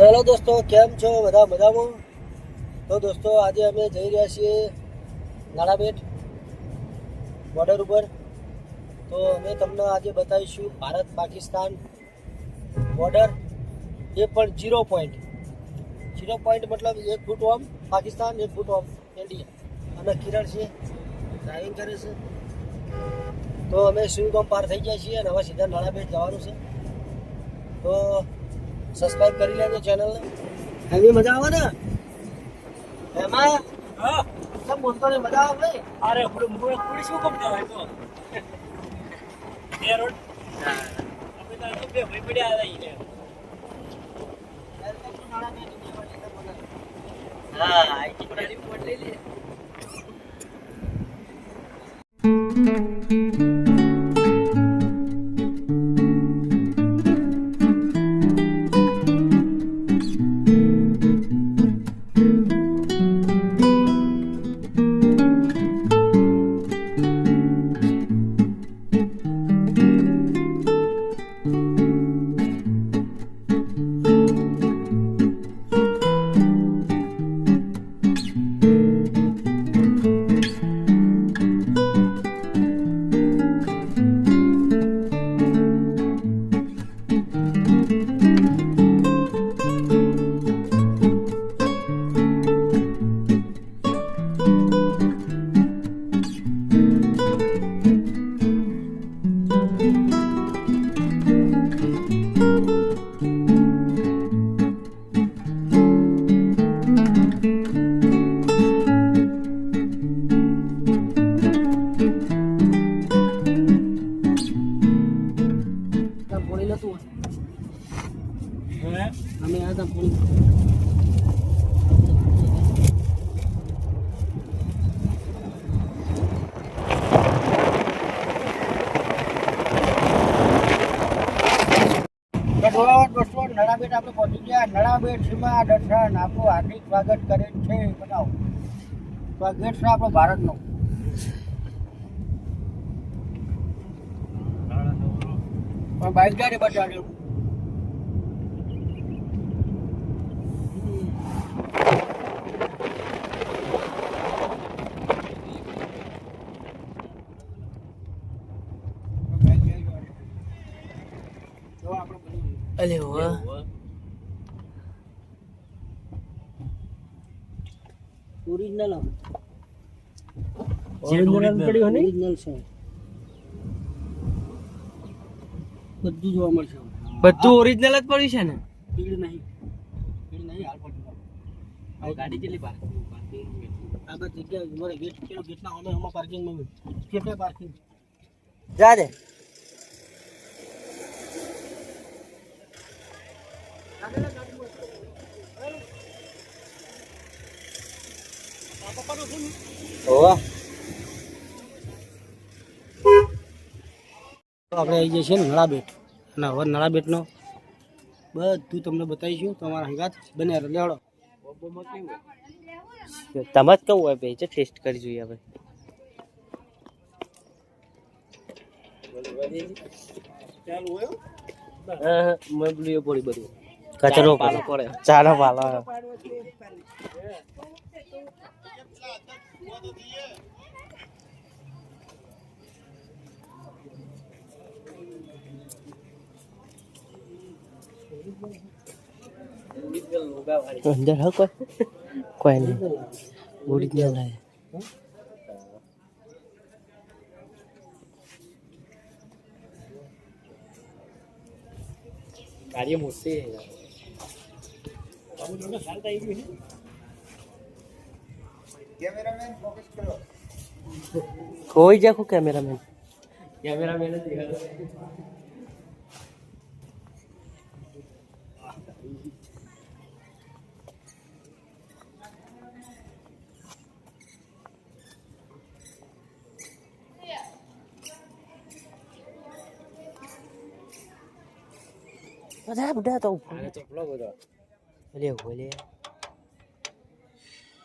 Hello દોસ્તો, કેમ છો બધા મજામાં? તો દોસ્તો, આજે અમે જઈ રહ્યા છીએ નાણાબેટ બોર્ડર ઉપર. તો અમે તમને આજે બતાવીશું ભારત પાકિસ્તાન બોર્ડર એ પણ જીરો પોઈન્ટ ઝીરો પોઈન્ટ મતલબ એક ફૂટ ઓમ પાકિસ્તાન, એક ફૂટ ઓમ ઇન્ડિયા અને કિરણ છે ડ્રાઇવિંગ કરે છે. તો અમે સુઈગામ પાર થઈ ગયા છીએ અને હવે સીધા નાણાબેટ જવાનું છે. તો સબસ્ક્રાઇબ કરી લેજો ચેનલને એવી મજા આવે ને? એમાં? હા. કેમ બોલતો ને મજા આવે ભાઈ અરે પૂરી પૂરી શું કમ હોય તો. એ રોડ. આપણે તો આજે બે ભાઈ પડ્યા હતા ઈ ને હા આઈટી પર રિપોર્ટ લઈ લે અમે આ દોસ્તો નળાબેટ આપણે પહોંચી ગયા. નળાબેટ સીમા દર્શન આપણું હાર્દિક સ્વાગત કરે છે. બતાવો. સ્વાગત છે આપણો ભારતનો. ગાડી બતાવ્યું અલે ઓરિજિનલ પડ્યું ને? ઓરિજિનલ છે. બધું જોવા મળશે બધું ઓરિજિનલ જ પડ્યું છે ને? ભીડ નહીં. ભીડ નહીં હાલ પડતું ગાડી કેટલી બાર આગળ જગ્યા મારે ગેટ કેટલો ગેટના અમે આમાં પાર્કિંગમાં કેટલા પાર્કિંગ જા દે. હોવા. આપણે આવી જઈએ છીએ નળાબેટ. અને હવે નળાબેટનો બધું તમને બતાવીશું. તમારા હંગાત બને લેવડો. તમે જ કેવું હોય ભાઈ? છે ટેસ્ટ કરી જોઈએ હવે. કચરો પાલો પડે. ચાલો પાલો અંદર હા કોઈ કોઈ નહીં ઓરિજિનલ હે કાર્ય મોટી કોઈ જાખો કેમેરામેન કેમેરામેન જ બધા બધા તો ચોપલો બધો. અલે ઓલે.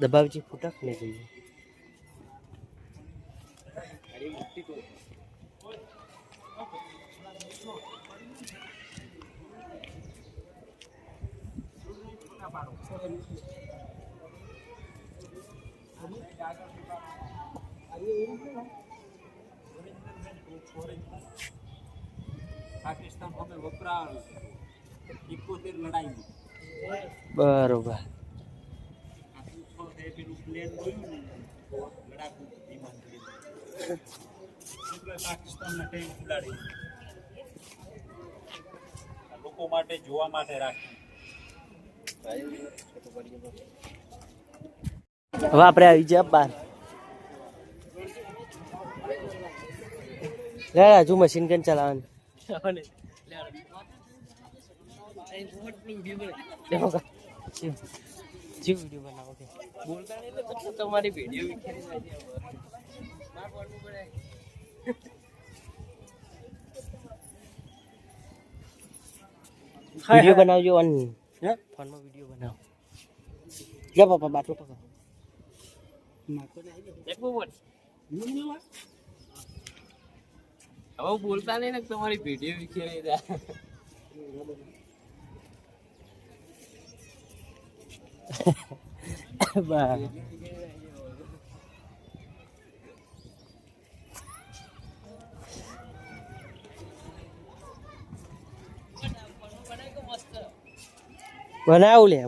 દબાવજી ફૂટક ને જોઈએ પાકિસ્તાન વપરાયેલું ઇકોતેર લડાઈ બરોબર. લોકો માટે જોવા માટે રાખી. હવે આપણે આવી ગયા બાર. લે હજુ મશીન કેમ ચલાવવાનું. તમારી વીડિયો વિખેરી જાય છે હવે. માર પડવું પડે. વીડિયો બનાવજો ઓન હે ફોનમાં વીડિયો બનાવો જા પપ્પા બાટલો પકડો હવે બોલતા નહીં ને તમારી વીડિયો વિખેરી જાય. બનાવું લે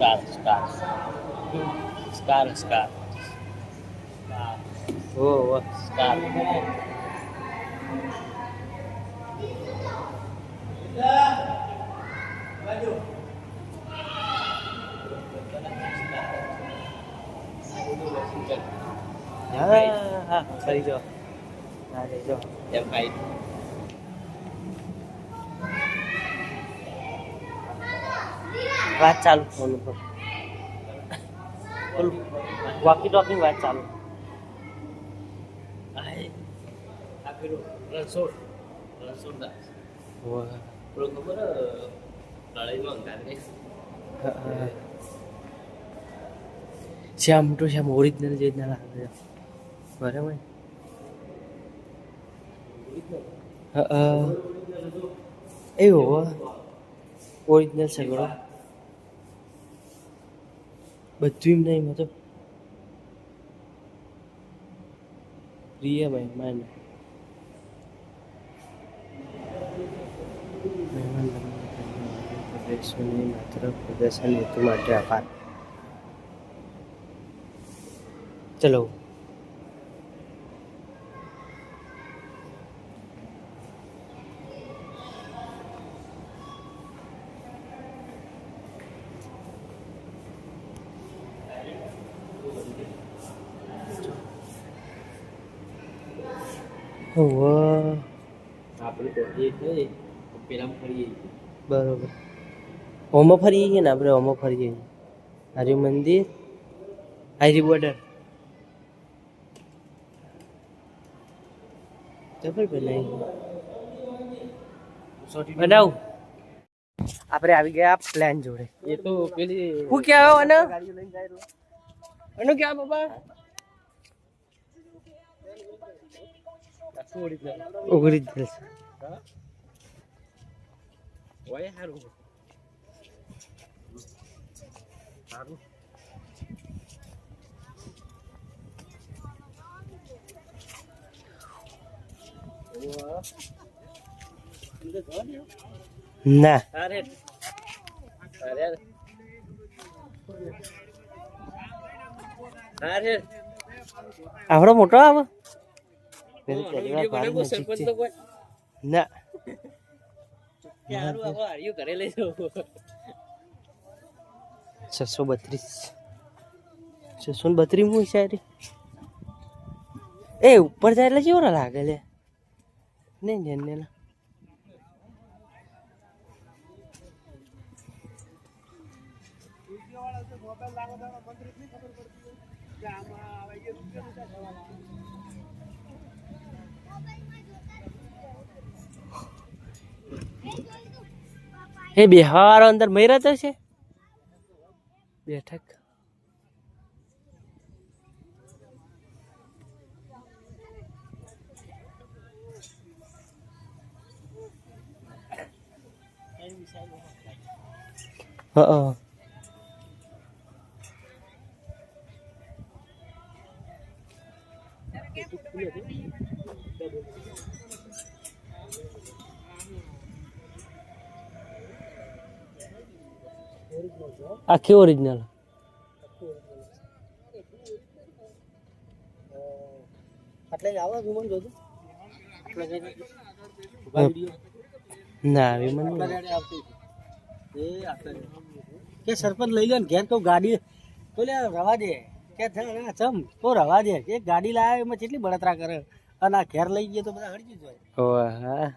પૂરે સ્કાર સ્કાર સ્કાર સ્કાર ઓ ઓ સ્કાર હા હા કરી જો હા લઈ જો એમ કાંઈ વાત ચાલુ ફોન ઉપર પેલું વોકી ટોકી વાત ચાલુ. પેલું રણછોડ રણછોડદાસ. પેલું ખબર? લડાઈમાં અંગારે શ્યામ મોટો શ્યામ ઓરિજિનલ જે રીતના લાગે બરાબર? એવો ઓરિજિનલ સગડો. બધું નહીં મતલબ પ્રિય મહેમાન મહેમાન માત્ર પ્રદર્શન હેતુ માટે આભાર. ચલો. ઓહ આપણે તો એ થઈ પેલા ફરીએ. બરોબર. હોમો ફરીએ છીએ ને? આપણે હોમો ફરીએ. છીએ મંદિર આયરી બોર્ડર. જબર બનાવી બનાવ? આપણે આવી ગયા પ્લાન જોડે. એ તો પેલી હું ક્યાં આવ્યો અને? અનુ ક્યાં બાબા ઓગળી જશે ઓય ના. અરે અરે અરે આવડો મોટો આવે વીડિયો બનાવો સરપંચ તો કોઈ ના. છસો બત્રીસ. છસો ને બત્રીસ હું શાયરી એ ઉપર જાય એટલે કેવો લાગે લે? નહીં ને ને. એ વાળો અંદર મૈરા તો છે? બેઠક. હા. આખી ઓરિજિનલ જ ના વિમન. કે સરપંચ લઈ લો ને ઘેર કહું ગાડી તો લે રવા દે. કે ચમ તો રવા દે. એક ગાડી લાવે એમાં કેટલી બળતરા કરે? અને આ ઘેર લઈ ગયો તો બધા જાય. ઓવે હા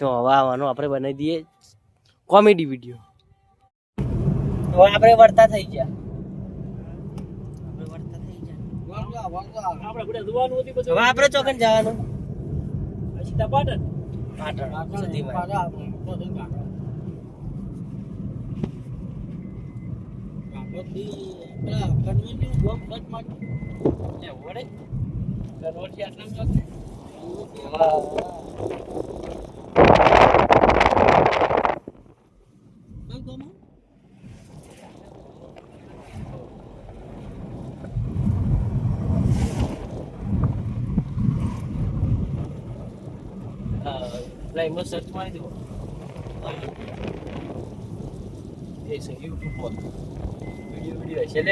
તો હવે આવવાનું આપણે બનાવી દઈએ કોમેડી વીડિયો. હવે આપણે વર્તા થઈ ગયા. આપણે ચોકન જવાનું. પછી પાટણ પાટણ સુધીમાં વડે દરરોજથી આટલામાં ચોક લાઈનમાં સર્ચ મારી દો એ છે યુટ્યુબ પર વીડિયો વીડિયો હશે